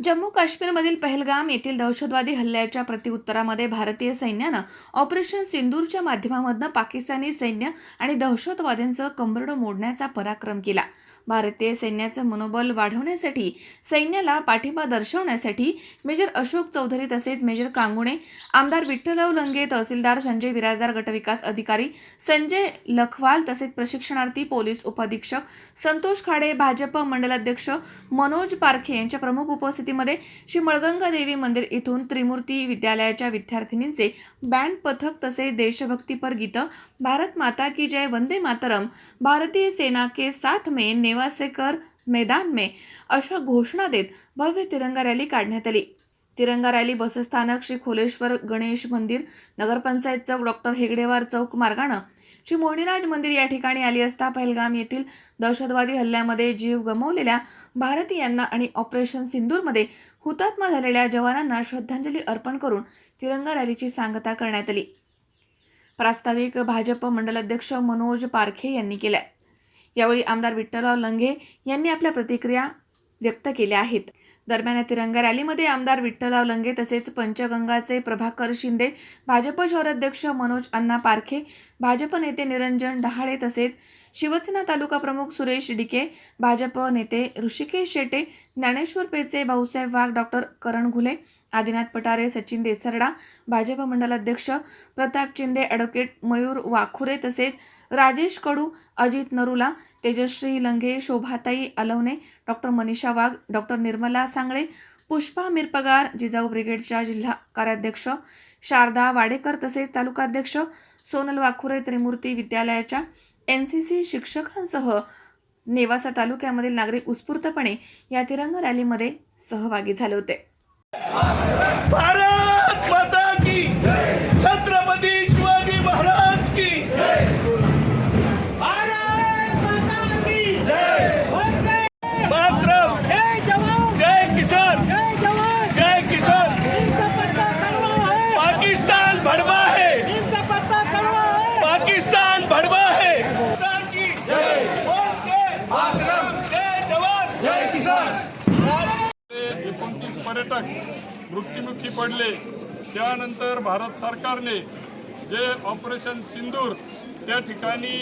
जम्मू काश्मीरमधील पहलगाम येथील दहशतवादी हल्ल्याच्या प्रत्युत्तरामध्ये भारतीय सैन्यानं ऑपरेशन सिंदूरच्या माध्यमामधनं पाकिस्तानी सैन्य आणि दहशतवाद्यांचं कंबरडं मोडण्याचा पराक्रम केला. भारतीय सैन्याचं मनोबल वाढवण्यासाठी सैन्याला पाठिंबा दर्शवण्यासाठी मेजर अशोक चौधरी तसेच मेजर कांगुणे आमदार विठ्ठलराव लंगे तहसीलदार संजय बिराजदार गटविकास अधिकारी संजय लखवाल तसेच प्रशिक्षणार्थी पोलीस उपाधीक्षक संतोष खाडे भाजप मंडलाध्यक्ष मनोज पारखे यांच्या प्रमुख उपस्थित उपस्थितीमध्ये श्री मळगंगा देवी मंदिर इथून त्रिमूर्ती विद्यालयाच्या विद्यार्थिनींचे बँड पथक तसेच देशभक्तीपर गीतं भारत माता की जय वंदे मातरम भारतीय सेना के साथ मे नेवासेकर मैदान में अशा घोषणा देत भव्य तिरंगा रॅली काढण्यात आली. तिरंगा रॅली बसस्थानक श्री खोलेश्वर गणेश मंदिर नगरपंचायत चौक डॉक्टर हेगडेवार चौक मार्गानं श्री मोहनीराज मंदिर या ठिकाणी आली असता पहलगाम येथील दहशतवादी हल्ल्यामध्ये जीव गमावलेल्या भारतीयांना आणि ऑपरेशन सिंदूरमध्ये हुतात्मा झालेल्या जवानांना श्रद्धांजली अर्पण करून तिरंगा रॅलीची सांगता करण्यात आली. प्रास्ताविक भाजप मंडलाध्यक्ष मनोज पारखे यांनी केल्या. यावेळी आमदार विठ्ठलराव लंघे यांनी आपल्या प्रतिक्रिया व्यक्त केल्या आहेत. दरम्यान या तिरंगा रॅलीमध्ये आमदार विठ्ठलराव लंगे तसेच पंचगंगाचे प्रभाकर शिंदे भाजप शहराध्यक्ष मनोज अण्णा पारखे भाजप नेते निरंजन डहाळे तसेच शिवसेना तालुका प्रमुख सुरेश डिके भाजप नेते ऋषिकेश शेटे ज्ञानेश्वर पेचे भाऊसाहेब वाघ डॉक्टर करण घुले आदिनाथ पटारे सचिन देसरडा भाजप मंडलाध्यक्ष प्रताप चिंदे ॲडव्होकेट मयूर वाखुरे तसेच राजेश कडू अजित नरुला तेजश्री लंगे शोभाताई अलवणे डॉक्टर मनीषा वाघ डॉक्टर निर्मला सांगळे पुष्पा मिरपगार जिजाऊ ब्रिगेडच्या जिल्हा कार्याध्यक्ष शारदा वाडेकर तसेच तालुकाध्यक्ष सोनल वाखुरे त्रिमूर्ती विद्यालयाच्या एन सी सी शिक्षकांसह नेवासा तालुक्यामधील नागरिक उत्स्फूर्तपणे या तिरंगा रॅलीमध्ये सहभागी झाले होते भारत माता की छत्रपती शिवाजी महाराज की भारत माता की जय वंदे मातरम जय जवान जय किसान जय जवान जय किसान इनका पत्ता कड़वा है पाकिस्तान भड़वा है इनका पत्ता कड़वा है पाकिस्तान भड़वा है किसान की जय वंदे मातरम जय जवान जय किसान एकोणतीस पर्यटक मृत्युमुखी पडले. त्यानंतर भारत सरकारने जे ऑपरेशन सिंदूर त्या ठिकाणी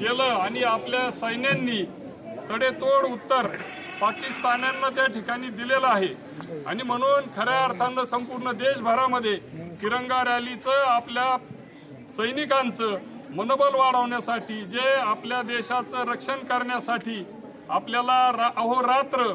केलं आणि आपल्या सैन्यांनी सडेतोड उत्तर पाकिस्तान्यांना त्या ठिकाणी दिलेलं आहे. आणि म्हणून खऱ्या अर्थानं संपूर्ण देशभरामध्ये तिरंगा रॅलीचं आपल्या सैनिकांचं मनोबल वाढवण्यासाठी जे आपल्या देशाचं रक्षण करण्यासाठी आपल्याला रा अहोरात्र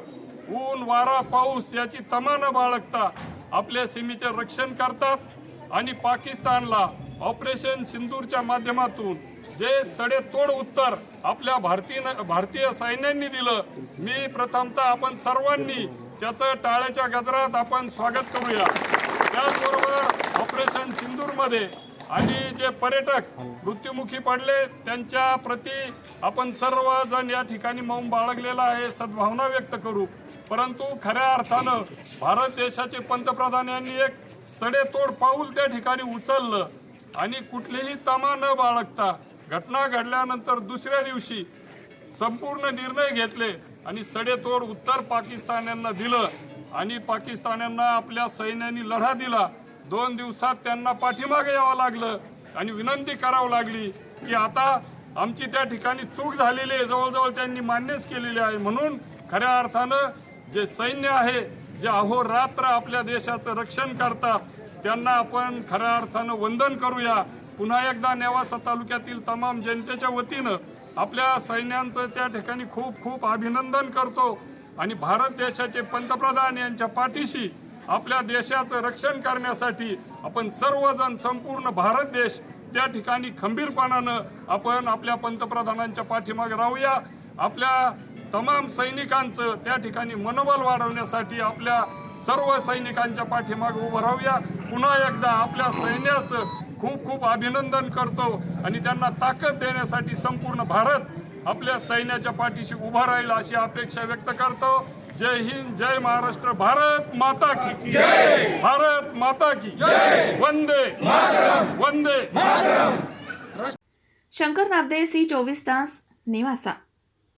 ऊन वारा पाऊस याची तमा न बाळगता. आपल्या सीमेचे रक्षण करतात आणि पाकिस्तानला ऑपरेशन सिंदूरच्या माध्यमातून जे सडेतोड उत्तर आपल्या भारतीय भारतीय सैन्यांनी दिलं मी प्रथमतः आपण सर्वांनी त्याचं टाळ्याच्या गजरात आपण स्वागत करूया. त्याचबरोबर ऑपरेशन सिंदूरमध्ये आणि जे पर्यटक मृत्युमुखी पडले त्यांच्या प्रती आपण सर्वजण या ठिकाणी मौन बाळगलेला आहे. सद्भावना व्यक्त करू. परंतु खऱ्या अर्थानं भारत देशाचे पंतप्रधान यांनी एक सडेतोड पाऊल त्या ठिकाणी उचललं आणि कुठलीही तमा न बाळगता घटना घडल्यानंतर दुसऱ्या दिवशी संपूर्ण निर्णय घेतले आणि सडेतोड उत्तर पाकिस्तान्यांना दिलं आणि पाकिस्तान्यांना आपल्या सैन्याने लढा दिला. दोन दिवसात त्यांना पाठीमागे यावं लागलं आणि विनंती करावं लागली की आता आमची त्या ठिकाणी चूक झालेली आहे. जवळजवळ त्यांनी मान्यच केलेली आहे. म्हणून खऱ्या अर्थानं जे सैन्य आहे जे अहोरात्र आपल्या देशाचं रक्षण करतात त्यांना आपण खऱ्या अर्थानं वंदन करूया. पुन्हा एकदा नेवासा तालुक्यातील तमाम जनतेच्या वतीनं आपल्या सैन्यांचं त्या ठिकाणी खूप खूप अभिनंदन करतो. आणि भारत देशाचे पंतप्रधान यांच्या पाठीशी आपल्या देशाचं रक्षण करण्यासाठी आपण सर्वजण संपूर्ण भारत देश त्या ठिकाणी खंबीरपणानं आपण आपल्या पंतप्रधानांच्या पाठीमागे राहूया. आपल्या तमाम सैनिकांचं त्या ठिकाणी मनोबल वाढवण्यासाठी आपल्या सर्व सैनिकांच्या पाठीमागे उभं राहूया. पुन्हा एकदा आपल्या सैन्याचं खूप खूप अभिनंदन करतो आणि त्यांना ताकद देण्यासाठी संपूर्ण भारत आपल्या सैन्याच्या पाठीशी उभा राहील अशी अपेक्षा व्यक्त करतो. जय हिंद जय महाराष्ट्र भारत माता की भारत माता की. वंदे वंदे शंकर नाबदे सी चोवीस तास नेवासा.